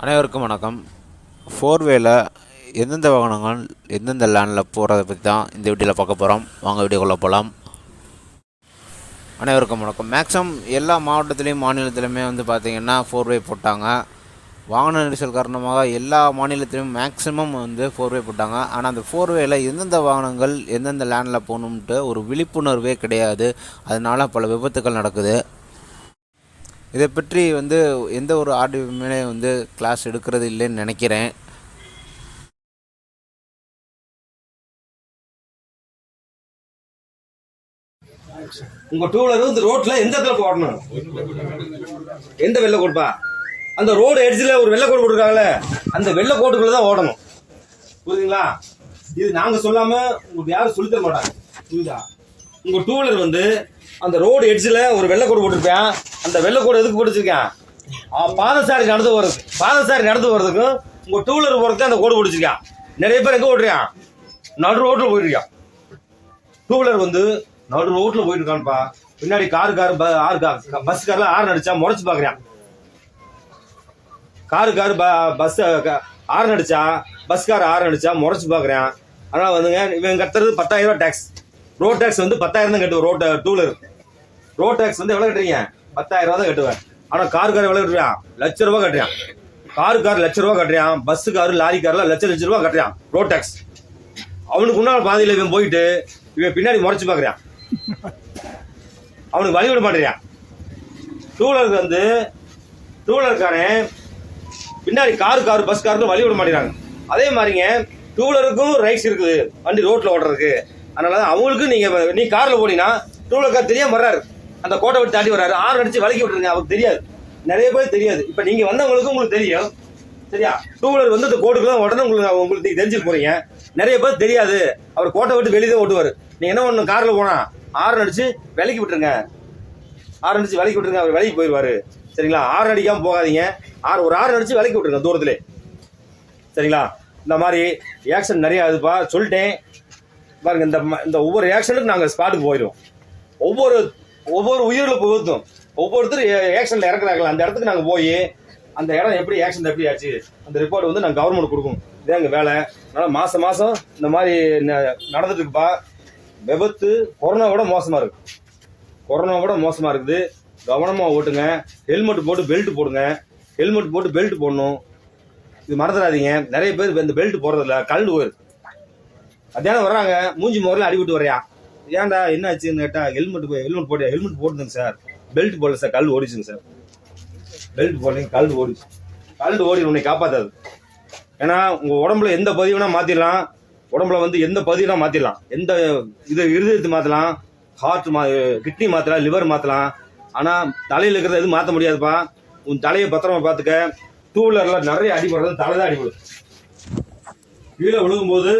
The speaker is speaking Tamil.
அனைவருக்கும் வணக்கம். ஃபோர்வேல எந்தெந்த வாகனங்கள் எந்தெந்த லேண்டில் போகிறத பற்றி தான் இந்த வீடியோவில் பார்க்க போகிறோம் வாங்க வீடியோக்குள்ளே போகலாம் அனைவருக்கும் வணக்கம். மேக்ஸிமம் எல்லா மாவட்டத்துலேயும் மாநிலத்திலையுமே வந்து பார்த்திங்கன்னா ஃபோர்வே போட்டாங்க. வாகன நெரிசல் காரணமாக எல்லா மாநிலத்திலும் மேக்ஸிமம் வந்து ஃபோர்வே போட்டாங்க. ஆனால் அந்த ஃபோர்வேல எந்தெந்த வாகனங்கள் எந்தெந்த லேண்டில் போகணுன்ட்டு ஒரு விழிப்புணர்வே கிடையாது. அதனால் பல விபத்துக்கள் நடக்குது. இதை பற்றி வந்து எந்த ஒரு ஆர்டியுமே வந்து கிளாஸ் எடுக்கிறது இல்லைன்னு நினைக்கிறேன். உங்க டூ வீலர் இந்த ரோட்ல எந்த இடத்துல போடணும் எந்த வெள்ளை கோடுப்பா அந்த ரோடு எட்ஜில் ஒரு வெள்ளை கோடு போட்டிருக்காங்கல்ல அந்த வெள்ளை கோட்டுக்குள்ள தான் ஓடணும். புரியுதுங்களா? இது நாங்க சொல்லாம உங்களுக்கு யாரும் சொல்லி தர மாட்டாங்க. புரியுதா? உங்க டூ வீலர் வந்து அந்த ரோடு எட்ஜில் ஒரு வெள்ளை கோடு போட்டிருப்பேன். அந்த வெள்ளை கோடு எதுக்கு போட்டு பாதசாரி நடந்து போறது பாதசாரி நடந்து போறதுக்கும் உங்க டூலர் வீலர் போறதுக்கு அந்த கோடு பிடிச்சிருக்கான். நிறைய பேர் எங்க ஓட்டுறியான் நடு ரோட்ல போயிருக்கான் டூ வீலர் வந்து நடு ரோட்ல போயிட்டு இருக்கான்ப்பா பின்னாடி காரு காரு ப- ஆறு கார் பஸ் கார்ல ஆறு நடிச்சா முறைச்சு பாக்குறான். காரு காரு பஸ் ஆறு அடிச்சா பஸ் கார் ஆறு நடிச்சா முறைச்சு பாக்குறான். ஆனா வந்துங்க இவன் கட்டுறது பத்தாயிரம் ரூபாய் டேக்ஸ் ரோட் டேக்ஸ் வந்து பத்தாயிரம் தான் கட்டுவோம் ரோட் டூலர் ரோட் டேக்ஸ் வந்து எவ்வளவு கட்டுறீங்க? பத்தாயிரம் ரூபா தான் கட்டுவேன். ஆனா கார் கார் எவ்வளவு கட்டுறான் லட்ச ரூபா கட்டுறான் காரு கார் லட்ச ரூபா கட்டுறான் பஸ் காரு லாரி கார்ல லட்ச லட்ச ரூபா கட்டுறான் ரோட் டேக்ஸ் அவனுக்கு முன்னால் பாதையில் இவன் போயிட்டு இவன் பின்னாடி முறைச்சு பார்க்குறான் அவனுக்கு வழி விட மாட்டேறான் டூலருக்கு வந்து டூலர்காரன் பின்னாடி காரு கார் பஸ் காருக்கு வழி விட மாட்டேறாங்க. அதே மாதிரிங்க டூலருக்கும் ரைட்ஸ் இருக்குது. வண்டி ரோட்ல ஓடுறதுக்கு. அதனால தான் அவங்களுக்கும் நீங்க நீ கார்ல போனீங்கன்னா டூலர்கார் தெரியாம வர்றாரு. அந்த கோட்டை விட்டு தாண்டி வராரு ஆறு அடிச்சு வலிக்கி விட்டுருங்க. அவருக்கு தெரியாது. நிறைய பேர் தெரியாது. இப்ப நீங்க வந்தவங்களுக்கும் உங்களுக்கு தெரியும். சரியா? டூ வீலர் வந்து அந்த கோட்டுக்கு தான். உடனே உங்களுக்கு உங்களுக்கு நீங்க தெரிஞ்சுக்க போறீங்க. நிறைய பேர் தெரியாது. அவர் கோட்டை விட்டு வெளியே தான் ஓட்டுவார். நீங்கள் என்ன பண்ணணும்? காரில் போனா ஆறு அடிச்சு விலக்கி விட்டுருங்க. ஆறு அடிச்சு விலக்கி விட்டுருங்க. அவர் விலைக்கு போயிடுவாரு. சரிங்களா? ஆறு அடிக்காம போகாதீங்க. ஆறு ஒரு ஆறு அடிச்சு விலக்கி விட்டுருங்க தூரத்திலே. சரிங்களா? இந்த மாதிரி ஆக்ஷன் நிறையா அதுப்பா சொல்லிட்டேன். பாருங்க இந்த ம- இந்த ஒவ்வொரு ஆக்ஷனுக்கும் நாங்கள் ஸ்பாட்டுக்கு போயிடுவோம். ஒவ்வொரு ஒவ்வொரு உயிரில் புகுத்தும் ஒவ்வொருத்தர் ஆக்ஷனில் இறக்குறாங்களா அந்த இடத்துக்கு நாங்கள் போய் அந்த இடம் எப்படி ஆக்ஷன் எப்படி ஆச்சு அந்த ரிப்போர்ட் வந்து நாங்கள் கவர்மெண்ட் கொடுக்கும் இதே எங்கள் வேலை. அதனால் மாதம் மாதம் இந்த மாதிரி ந- நடந்துட்டு இருக்குப்பா. விபத்து கொரோனா விட மோசமாக இருக்கு. கொரோனா விட மோசமாக இருக்குது. கவனமாக ஓட்டுங்க. ஹெல்மெட் போட்டு பெல்ட் போடுங்க. ஹெல்மெட் போட்டு பெல்ட் போடணும். இது மறந்துடாதீங்க. நிறைய பேர் இந்த பெல்ட் போடுறதில்ல. கல் போயிருக்கு. மத்தியானம் வர்றாங்க. மூஞ்சி முறையில் அடிபட்டு வரையா ஏன்டா என்ன ஆச்சுன்னு கேட்டா ஹெல்மெட் ஹெல்மெட் போட்டு ஹெல்மெட் போட்டுங்க சார். பெல்ட் போடல சார் கல் ஓடிச்சுங்க சார். பெல்ட் போடலைங்க கல் ஓடிச்சு. கல் ஓடி உன்னை காப்பாற்றாது ஏன்னா உங்கள் உடம்புல எந்த பதிவுனா மாற்றிடலாம் உடம்புல வந்து எந்த பதிவுனா மாற்றிடலாம் எந்த இது இருதயத்தை மாற்றலாம் ஹார்ட் மா கிட்னி மாற்றலாம் லிவர் மாற்றலாம் ஆனால் தலையில் இருக்கிறத எதுவும் மாற்ற முடியாதுப்பா. உன் தலையை பத்திரமா பார்த்துக்க. டூ வீலரில் நிறைய அடிபடுறது தலை தான் அடிபடுது கீழே விழுகும்போது